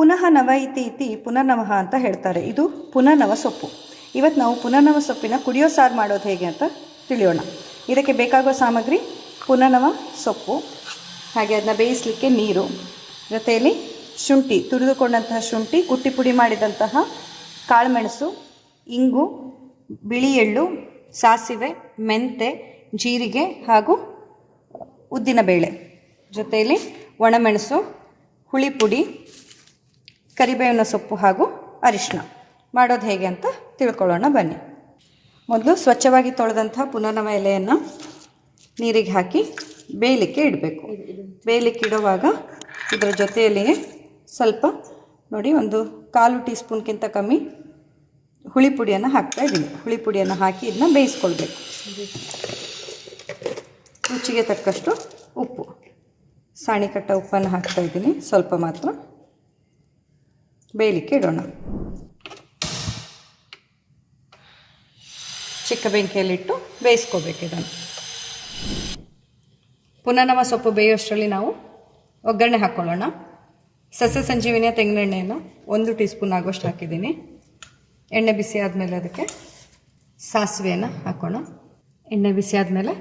ಪುನಃ ನವ ಇತಿ ಇತಿ ಪುನರ್ನವಃ ಅಂತ ಹೇಳ್ತಾರೆ. ಇದು ಪುನರ್ನವ ಸೊಪ್ಪು. ಇವತ್ತು ನಾವು ಪುನರ್ನವ ಸೊಪ್ಪಿನ ಕುಡಿಯೋ ಸಾರು ಮಾಡೋದು ಹೇಗೆ ಅಂತ ತಿಳಿಯೋಣ. ಇದಕ್ಕೆ ಬೇಕಾಗುವ ಸಾಮಗ್ರಿ ಪುನರ್ನವ ಸೊಪ್ಪು. ಹಾಗೆ ಅದನ್ನ ಬೇಯಿಸಲಿಕ್ಕೆ ನೀರು. ಜೊತೆಯಲ್ಲಿ ಶುಂಠಿ, ತುರಿದುಕೊಂಡಂತಹ ಶುಂಠಿ, ಕುಟ್ಟಿ ಪುಡಿ ಮಾಡಿದಂತಹ ಕಾಳುಮೆಣಸು, ಇಂಗು, ಬಿಳಿ ಎಳ್ಳು, ಸಾಸಿವೆ, ಮೆಂತೆ, ಜೀರಿಗೆ ಹಾಗೂ ಉದ್ದಿನಬೇಳೆ ಜೊತೆಯಲ್ಲಿ ಒಣಮೆಣಸು ಹುಳಿ ಪುಡಿ ಕರಿಬೇವಿನ ಸೊಪ್ಪು ಹಾಗೂ ಅರಿಶಿನ ಮಾಡೋದು ಹೇಗೆ ಅಂತ ತಿಳ್ಕೊಳ್ಳೋಣ ಬನ್ನಿ. ಮೊದಲು ಸ್ವಚ್ಛವಾಗಿ ತೊಳೆದಂತಹ ಪುನರ್ನವ ಎಲೆಯನ್ನು ನೀರಿಗೆ ಹಾಕಿ ಬೇಯಲಿಕ್ಕೆ ಇಡಬೇಕು. ಬೇಯಲಿಕ್ಕೆ ಇಡುವಾಗ ಇದರ ಜೊತೆಯಲ್ಲಿಯೇ ಸ್ವಲ್ಪ ನೋಡಿ ಒಂದು ಕಾಲು ಟೀ ಸ್ಪೂನ್ಗಿಂತ ಕಮ್ಮಿ ಹುಳಿ ಪುಡಿಯನ್ನು ಹಾಕ್ತಾ ಇದ್ದೀನಿ. ಹುಳಿ ಪುಡಿಯನ್ನು ಹಾಕಿ ಇದನ್ನ ಬೇಯಿಸ್ಕೊಳ್ಬೇಕು. ರುಚಿಗೆ ತಕ್ಕಷ್ಟು ಉಪ್ಪು. ಸಾಣಿಕಟ್ಟ ಉಪ್ಪನ್ನು ಹಾಕ್ತಾ ಇದ್ದೀನಿ. ಸ್ವಲ್ಪ ಮಾತ್ರ. ಬೇಯಲಿಕ್ಕೆ ಇಡೋಣ. ಚಿಕ್ಕ ಬೆಂಕಿಯಲ್ಲಿಟ್ಟು ಬೇಯಿಸ್ಕೋಬೇಕು ಇದನ್ನು. ಪುನರ್ನವ ಸೊಪ್ಪು ಬೇಯೋಷ್ಟರಲ್ಲಿ ನಾವು ಒಗ್ಗರಣೆ ಹಾಕ್ಕೊಳ್ಳೋಣ ಸಸ್ಯ ಸಂಜೀವಿನಿಯ ತೆಂಗಿನೆಣ್ಣೆಯನ್ನು ಒಂದು ಟೀ ಸ್ಪೂನ್ ಆಗುವಷ್ಟು ಹಾಕಿದ್ದೀನಿ. ಎಣ್ಣೆ ಬಿಸಿ ಆದಮೇಲೆ ಅದಕ್ಕೆ ಸಾಸಿವೆಯನ್ನು ಹಾಕೋಣ. ಎಣ್ಣೆ ಬಿಸಿ ಆದಮೇಲೆ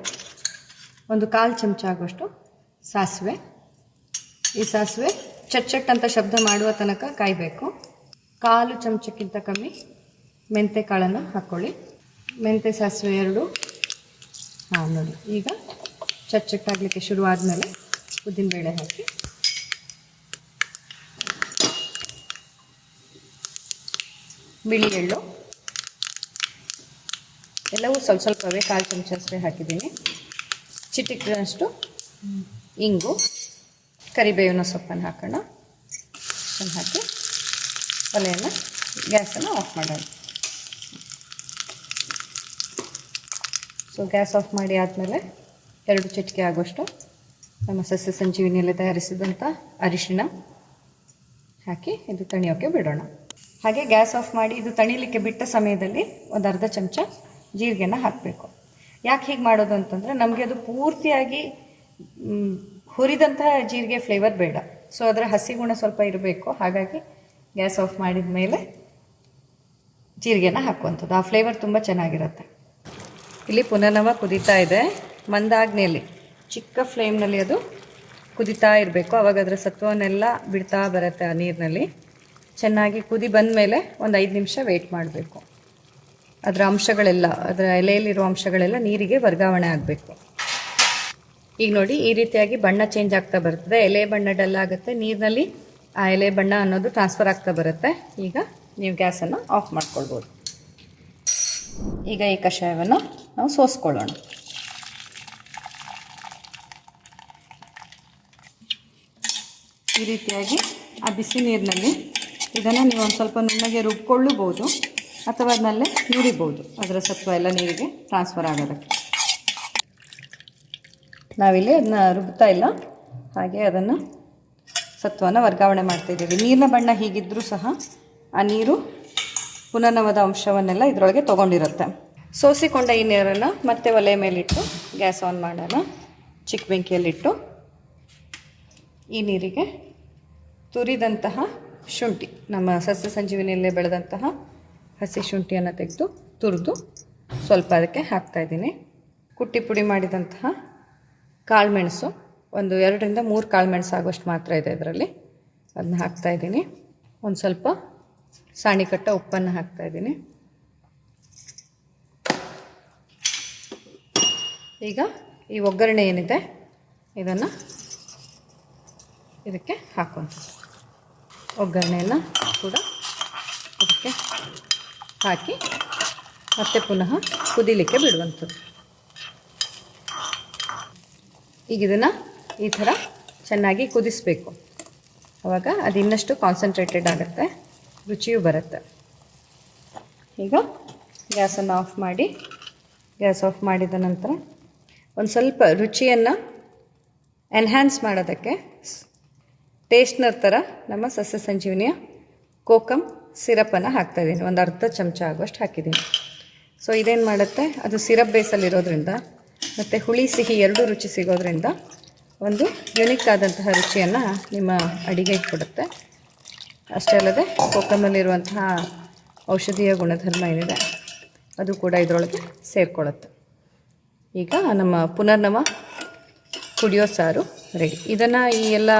ಒಂದು ಕಾಲು ಚಮಚ ಆಗುವಷ್ಟು ಸಾಸಿವೆ. ಈ ಸಾಸಿವೆ ಚಟ್ ಚಟ್ ಅಂತ ಶಬ್ದ ಮಾಡುವ ತನಕ ಕಾಯಬೇಕು. ಕಾಲು ಚಮಚಕ್ಕಿಂತ ಕಮ್ಮಿ ಮೆಂತೆ ಕಾಳನ್ನು ಹಾಕ್ಕೊಳ್ಳಿ ಮೆಂತೆ ಸಾಸಿವೆ ಎರಡು. ಹಾಂ, ನೋಡಿ. ಈಗ ಚಟ್ ಚಟ್ ಆಗಲಿಕ್ಕೆ ಶುರು ಆದಮೇಲೆ ಉದ್ದಿನಬೇಳೆ ಹಾಕಿ. ಬಿಳಿ ಎಳ್ಳು. ಎಲ್ಲವೂ ಸ್ವಲ್ಪ ಸ್ವಲ್ಪವೇ ಕಾಲು ಚಮಚ ಹಾಕಿದ್ದೀನಿ. ಚಿಟಿಕೆಯಷ್ಟು ಇಂಗು. ಕರಿಬೇವಿನ ಸೊಪ್ಪನ್ನು ಹಾಕೋಣ. ಅದನ್ನು ಹಾಕಿ ಒಲೆಯನ್ನು, ಗ್ಯಾಸನ್ನು ಆಫ್ ಮಾಡೋಣ. ಸೊ ಗ್ಯಾಸ್ ಆಫ್ ಮಾಡಿ ಆದಮೇಲೆ ಎರಡು ಚಿಟಿಕೆ ಆಗುವಷ್ಟು ನಮ್ಮ ಸಸ್ಯ ಸಂಜೀವಿನಿಯಲ್ಲಿ ತಯಾರಿಸಿದಂಥ ಅರಿಶಿಣ ಹಾಕಿ ಇದು ತಣಿಯೋಕ್ಕೆ ಬಿಡೋಣ. ಹಾಗೆ ಗ್ಯಾಸ್ ಆಫ್ ಮಾಡಿ ಇದು ತಣಿಲಿಕ್ಕೆ ಬಿಟ್ಟ ಸಮಯದಲ್ಲಿ ಒಂದು ಅರ್ಧ ಚಮಚ ಜೀರಿಗೆನ ಹಾಕಬೇಕು. ಯಾಕೆ ಹೀಗೆ ಮಾಡೋದು ಅಂತಂದರೆ ನಮಗೆ ಅದು ಪೂರ್ತಿಯಾಗಿ ಮ್, ಹುರಿದಂತಹ ಜೀರಿಗೆ ಫ್ಲೇವರ್ ಬೇಡ. ಸೊ ಅದರ ಹಸಿ ಗುಣ ಸ್ವಲ್ಪ ಇರಬೇಕು. ಹಾಗಾಗಿ ಗ್ಯಾಸ್ ಆಫ್ ಮಾಡಿದ ಮೇಲೆ ಜೀರಿಗೆನ ಹಾಕುವಂಥದ್ದು. ಆ ಫ್ಲೇವರ್ ತುಂಬ ಚೆನ್ನಾಗಿರುತ್ತೆ. ಇಲ್ಲಿ ಪುನರ್ನವ ಕುದೀತಾ ಇದೆ. ಮಂದಾಗ್ನೆಯಲ್ಲಿ ಚಿಕ್ಕ ಫ್ಲೇಮ್ನಲ್ಲಿ ಅದು ಕುದಿತಾ ಇರಬೇಕು. ಅವಾಗ ಅದರ ಸತ್ವವನ್ನೆಲ್ಲ ಬಿಡ್ತಾ ಬರುತ್ತೆ ಆ ನೀರಿನಲ್ಲಿ. ಚೆನ್ನಾಗಿ ಕುದಿ ಬಂದ ಮೇಲೆ ಒಂದು ಐದು ನಿಮಿಷ ವೆಯ್ಟ್ ಮಾಡಬೇಕು. ಅದರ ಅಂಶಗಳೆಲ್ಲ ಅದರ ಎಲೆಯಲ್ಲಿರೋ ಅಂಶಗಳೆಲ್ಲ ನೀರಿಗೆ ವರ್ಗಾವಣೆ ಆಗಬೇಕು. ಈಗ ನೋಡಿ ಈ ರೀತಿಯಾಗಿ ಬಣ್ಣ ಚೇಂಜ್ ಆಗ್ತಾ ಬರ್ತದೆ. ಎಲೆ ಬಣ್ಣ ಡಲ್ ಆಗುತ್ತೆ. ನೀರಿನಲ್ಲಿ ಆ ಎಲೆ ಬಣ್ಣ ಅನ್ನೋದು ಟ್ರಾನ್ಸ್ಫರ್ ಆಗ್ತಾ ಬರುತ್ತೆ. ಈಗ ನೀವು ಗ್ಯಾಸನ್ನು ಆಫ್ ಮಾಡ್ಕೊಳ್ಬೋದು. ಈಗ ಈ ಕಷಾಯವನ್ನು ನಾವು ಸೋಸ್ಕೊಳ್ಳೋಣ. ಈ ರೀತಿಯಾಗಿ ಆ ಬಿಸಿ ನೀರಿನಲ್ಲಿ ಇದನ್ನು ನೀವು ಒಂದು ಸ್ವಲ್ಪ ನುಣ್ಣಗೆ ರುಬ್ಕೊಳ್ಳಬಹುದು ಅಥವಾ ಅದನ್ನಲ್ಲೇ ನುಡಿಬೋದು ಅದರ ಸತ್ವ ಎಲ್ಲ ನೀರಿಗೆ ಟ್ರಾನ್ಸ್ಫರ್ ಆಗೋದಕ್ಕೆ. ನಾವಿಲ್ಲಿ ಅದನ್ನ ರುಬ್ತಾ ಇಲ್ಲ. ಹಾಗೆ ಅದನ್ನು ಸತ್ವನ ವರ್ಗಾವಣೆ ಮಾಡ್ತಾಯಿದ್ದೀವಿ ನೀರಿನ ಬಣ್ಣ ಹೀಗಿದ್ದರೂ ಸಹ ಆ ನೀರು ಪುನರ್ನವದ ಅಂಶವನ್ನೆಲ್ಲ ಇದರೊಳಗೆ ತೊಗೊಂಡಿರುತ್ತೆ. ಸೋಸಿಕೊಂಡ ಈ ನೀರನ್ನು ಮತ್ತೆ ಒಲೆ ಮೇಲಿಟ್ಟು ಗ್ಯಾಸ್ ಆನ್ ಮಾಡೋಣ. ಚಿಕ್ಕ ಬೆಂಕಿಯಲ್ಲಿಟ್ಟು ಈ ನೀರಿಗೆ ತುರಿದಂತಹ ಶುಂಠಿ, ನಮ್ಮ ಸಸ್ಯ ಸಂಜೀವಿನಿಯಲ್ಲೇ ಬೆಳೆದಂತಹ ಹಸಿ ಶುಂಠಿಯನ್ನು ತೆಗೆದು ತುರಿದು ಸ್ವಲ್ಪ ಅದಕ್ಕೆ ಹಾಕ್ತಾಯಿದ್ದೀನಿ ಕುಟ್ಟಿ ಪುಡಿ ಮಾಡಿದಂತಹ ಕಾಳುಮೆಣಸು, ಒಂದು ಎರಡರಿಂದ ಮೂರು ಕಾಳುಮೆಣಸು ಆಗೋಷ್ಟು ಮಾತ್ರ ಇದೆ ಇದರಲ್ಲಿ. ಅದನ್ನ ಹಾಕ್ತಾ ಇದ್ದೀನಿ. ಒಂದು ಸ್ವಲ್ಪ ಸಾಣಿಕಟ್ಟ ಉಪ್ಪನ್ನು ಹಾಕ್ತಾಯಿದ್ದೀನಿ ಈಗ ಈ ಒಗ್ಗರಣೆ ಏನಿದೆ, ಇದನ್ನು ಇದಕ್ಕೆ ಹಾಕೋಣ ಒಗ್ಗರಣೆಯನ್ನು ಕೂಡ ಇದಕ್ಕೆ ಹಾಕಿ ಮತ್ತೆ ಪುನಃ ಕುದಿಲಿಕ್ಕೆ ಬಿಡುವಂಥದ್ದು. ಈಗ ಇದನ್ನು ಈ ಥರ ಚೆನ್ನಾಗಿ ಕುದಿಸ್ಬೇಕು. ಆವಾಗ ಅದು ಇನ್ನಷ್ಟು ಕಾನ್ಸಂಟ್ರೇಟೆಡ್ ಆಗುತ್ತೆ. ರುಚಿಯೂ ಬರುತ್ತೆ. ಈಗ ಗ್ಯಾಸನ್ನು ಆಫ್ ಮಾಡಿ, ಗ್ಯಾಸ್ ಆಫ್ ಮಾಡಿದ ನಂತರ ಒಂದು ಸ್ವಲ್ಪ ರುಚಿಯನ್ನು ಎನ್ಹ್ಯಾನ್ಸ್ ಮಾಡೋದಕ್ಕೆ ಟೇಸ್ಟ್ನರ್ ಥರ ನಮ್ಮ ಸಸ್ಯ ಸಂಜೀವನಿಯ ಕೋಕಮ್ ಸಿರಪನ್ನು ಹಾಕ್ತಾಯಿದ್ದೀನಿ. ಒಂದು ಅರ್ಧ ಚಮಚ ಆಗುವಷ್ಟು ಹಾಕಿದ್ದೀನಿ. ಸೊ ಇದೇನು ಮಾಡುತ್ತೆ? ಅದು ಸಿರಪ್ ಬೇಸಲ್ಲಿರೋದ್ರಿಂದ ಮತ್ತು ಹುಳಿ, ಸಿಹಿ ಎರಡೂ ರುಚಿ ಸಿಗೋದ್ರಿಂದ ಒಂದು ಯುನಿಕ್ ಆದಂತಹ ರುಚಿಯನ್ನು ನಿಮ್ಮ ಅಡಿಗೆಗೆ ಕೊಡುತ್ತೆ. ಅಷ್ಟೇ ಅಲ್ಲದೆ ಕೊಕ್ಕಂಬಲ್ಲಿರುವಂತಹ ಔಷಧೀಯ ಗುಣಧರ್ಮ ಏನಿದೆ, ಅದು ಕೂಡ ಇದರೊಳಗೆ ಸೇರಿಕೊಳ್ಳುತ್ತೆ. ಈಗ ನಮ್ಮ ಪುನರ್ನವ ಕುಡಿಯೋ ಸಾರು ರೆಡಿ ಇದನ್ನು ಈ ಎಲ್ಲ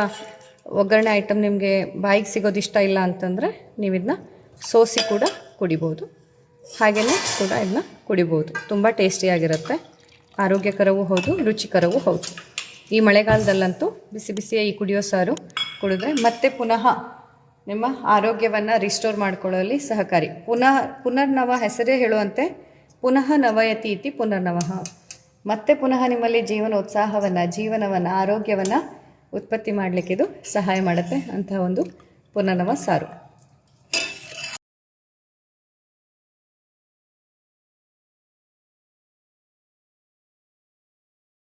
ಒಗ್ಗರಣೆ ಐಟಮ್ ನಿಮಗೆ ಬಾಯಿಗೆ ಸಿಗೋದು ಇಷ್ಟ ಇಲ್ಲ ಅಂತಂದರೆ ನೀವು ಇದನ್ನ ಸೋಸಿ ಕೂಡ ಕುಡಿಬೋದು. ಹಾಗೆಯೇ ಕೂಡ ಇದನ್ನ ಕುಡಿಬೋದು. ತುಂಬ ಟೇಸ್ಟಿಯಾಗಿರುತ್ತೆ ಆರೋಗ್ಯಕರವೂ ಹೌದು, ರುಚಿಕರವೂ ಹೌದು. ಈ ಮಳೆಗಾಲದಲ್ಲಂತೂ ಬಿಸಿ ಬಿಸಿಯ ಈ ಕುಡಿಯೋ ಸಾರು ಕುಡಿದ್ರೆ ಮತ್ತೆ ಪುನಃ ನಿಮ್ಮ ಆರೋಗ್ಯವನ್ನು ರಿಸ್ಟೋರ್ ಮಾಡ್ಕೊಳ್ಳೋಲ್ಲಿ ಸಹಕಾರಿ. ಪುನಃ, ಪುನರ್ನವ ಹೆಸರೇ ಹೇಳುವಂತೆ ಪುನಃ ನವಯತಿ ಇತಿ ಪುನರ್ನವಃ. ಮತ್ತೆ ಪುನಃ ನಿಮ್ಮಲ್ಲಿ ಜೀವನ ಉತ್ಸಾಹವನ್ನು ಜೀವನವನ್ನು, ಆರೋಗ್ಯವನ್ನು ಉತ್ಪತ್ತಿ ಮಾಡಲಿಕ್ಕಿದು ಸಹಾಯ ಮಾಡುತ್ತೆ ಅಂತಹ ಒಂದು ಪುನರ್ನವ ಸಾರು.